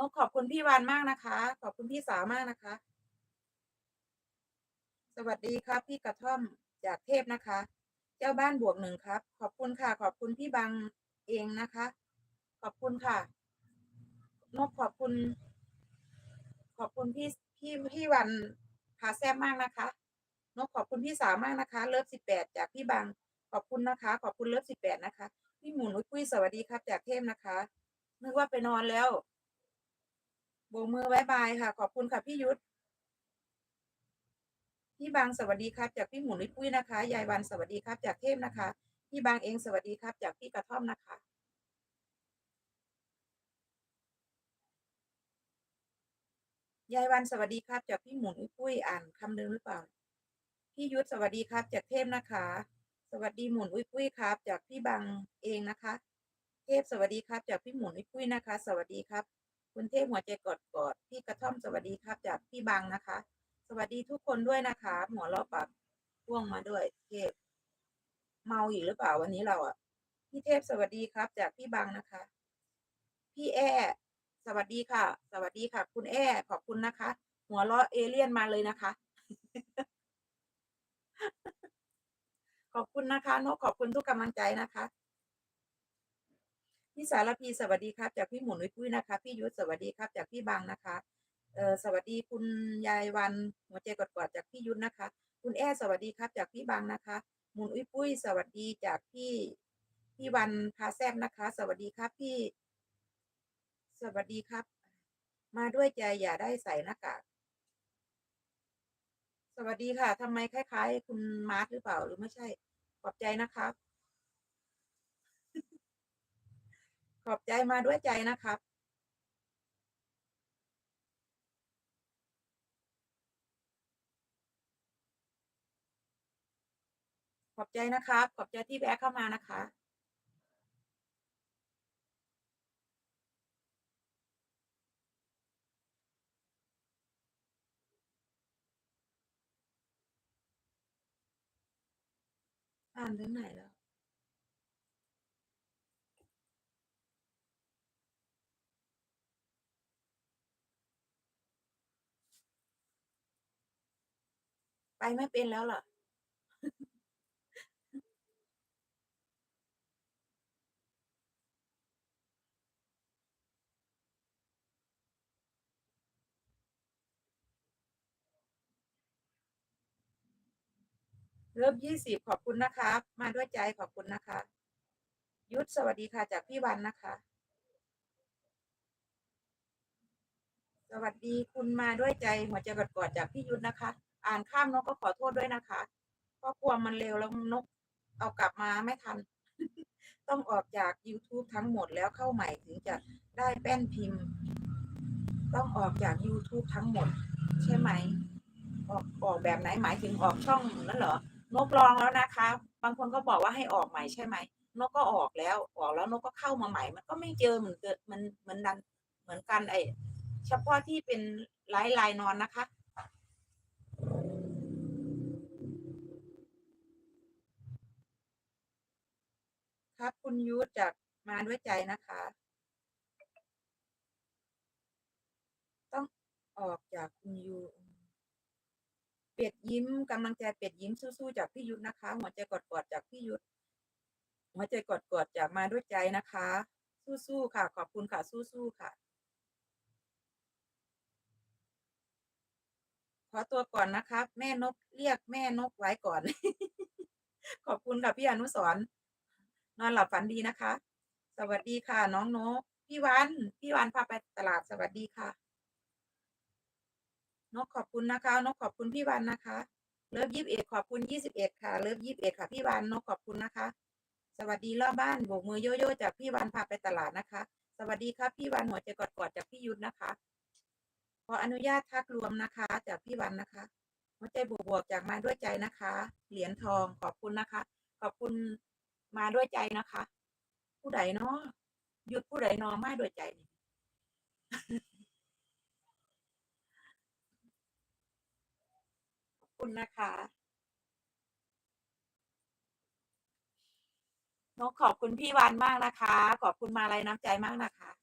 นกขอบคุณพี่วานมากนะคะ ขอบคุณพี่สาวมากนะคะ สวัสดีครับ พี่กระท่อมจากเทพนะคะ เจ้าบ้านบวกหนึ่งครับ ขอบคุณค่ะ ขอบคุณพี่บังเองนะคะ ขอบคุณค่ะ นกขอบคุณ ขอบคุณพี่พี่พี่วันพาแซ่บมากนะคะ นกขอบคุณพี่สาวมากนะคะ เลิฟสิบแปดจากพี่บังขอบคุณนะคะ ขอบคุณเลิฟสิบแปดนะคะ พี่หมุนอุ้ยปุ้ยสวัสดีครับ จากเทพนะคะนึกว่าไปนอนแล้ว โบกมือบายบายค่ะ ขอบคุณค่ะพี่ยุทธพี่บางสวัสดีครับ จากพี่หมุนอุ้ยปุ้ยนะคะ ยายวันสวัสดีครับ จากเทพนะคะ พี่บางเองสวัสดีครับ จากพี่กระท่อมนะคะยายวันสวัสดีครับ จากพี่หมุนอุ้ยปุ้ยอ่านคำเดิมหรือเปล่า พี่ยุทธสวัสดีครับ จากเทพนะคะ สวัสดีหมุนอุ้ยปุ้ยครับ จากพี่บางเองนะคะ เทพสวัสดีครับ จากพี่หมุนอุ้ยปุ้ยนะคะ สวัสดีครับ คุณเทพหัวใจกอดกอดพี่กระท่อมสวัสดีครับจากพี่บางนะคะ สวัสดีทุกคนด้วยนะคะหัวเราะปากพ่วงมาด้วยเทพเมาอีกหรือเปล่าวันนี้เราอะพี่เทพสวัสดีครับ จากพี่บางนะคะ พี่แอสวัสดีค่ะ สวัสดีค่ะ คุณแอขอบคุณนะคะ หัวเราะเอเลี่ยนมาเลยนะคะ ขอบคุณนะคะนกขอบคุณทุกกำลังใจนะคะ พี่สารพีสวัสดีครับ จากพี่หมุนวิปุ้ยนะคะ พี่ยุทธสวัสดีครับ จากพี่บางนะคะเออสวัสดีคุณยายวันหัวใจกอดๆจากพี่ยุทธนะคะ คุณแอสวัสดีครับ จากพี่บางนะคะหมุนอุ้ยปุ้ยสวัสดีจากพี่พี่วันพาแซบนะคะ สวัสดีครับพี่ สวัสดีครับ มาด้วยใจอย่าได้ใส่หน้ากากสวัสดีค่ะทำไมคล้าย ๆ คุณมาร์ทหรือเปล่าหรือไม่ใช่ขอบใจนะครับ ขอบใจมาด้วยใจนะครับขอบใจนะครับ ขอบใจที่แวะเข้ามานะคะอ่านถึงไหนแล้ว ไปไม่เป็นแล้วเหรอเริ่มยี่สิบขอบคุณนะครับมาด้วยใจขอบคุณนะคะ ยุทธสวัสดีค่ะจากพี่วันนะคะ สวัสดีคุณมาด้วยใจหัวใจกอดๆจากพี่ยุทธนะคะ อ่านข้ามนกก็ขอโทษด้วยนะคะเพราะกลัวมันเร็วแล้วนกเอากลับมาไม่ทัน ต้องออกจาก YouTube ทั้งหมดแล้วเข้าใหม่ถึงจะได้แป้นพิมพ์ ต้องออกจาก YouTube ทั้งหมด ใช่ไหม ออกออกแบบไหนหมายถึงออกช่องนั่นเหรอนกลองแล้วนะคะ บางคนก็บอกว่าให้ออกใหม่ใช่ไหมนกก็ออกแล้วออกแล้วนกก็เข้ามาใหม่ มันก็ไม่เจอเหมือนเกิดมันเหมือนดันเหมือนกันไอเฉพาะที่เป็นไลน์ไลน์นอนนะคะ คุณยุทธจากมาด้วยใจนะคะ ต้องออกจากคุณยู เป็ดยิ้มกำลังใจเป็ดยิ้มสู้ๆจากพี่ยุทธนะคะ หัวใจกอดๆจากพี่ยุทธหัวใจกอดๆจากมาด้วยใจนะคะ สู้ๆค่ะ ขอบคุณค่ะ สู้ๆค่ะขอตัวก่อนนะครับ แม่นกเรียกแม่นกไว้ก่อน ขอบคุณค่ะพี่อนุสร นอนหลับฝันดีนะคะ สวัสดีค่ะ น้องโนกพี่วันพี่วันพาไปตลาดสวัสดีค่ะนกขอบคุณนะคะนกขอบคุณพี่วันนะคะ เลิฟยี่สิบเอ็ดขอบคุณยี่สิบเอ็ดค่ะ เลิฟยี่สิบเอ็ดค่ะ พี่วันนกขอบคุณนะคะ สวัสดีรอบบ้านโบกมือโยโย่จากพี่วันพาไปตลาดนะคะ สวัสดีครับพี่วันหัวใจกอดๆจากพี่ยุทธนะคะ ขออนุญาตทักรวมนะคะ จากพี่วันนะคะ หัวใจบวกๆจากมาด้วยใจนะคะ เหรียญทองขอบคุณนะคะ ขอบคุณ มาด้วยใจนะคะ ผู้ใดเนาะหยุดผู้ใดเนอมาด้วยใจนี่ขอบคุณนะคะนกขอบคุณพี่วันมากนะคะ ขอบคุณมาลัยน้ำใจมากนะคะ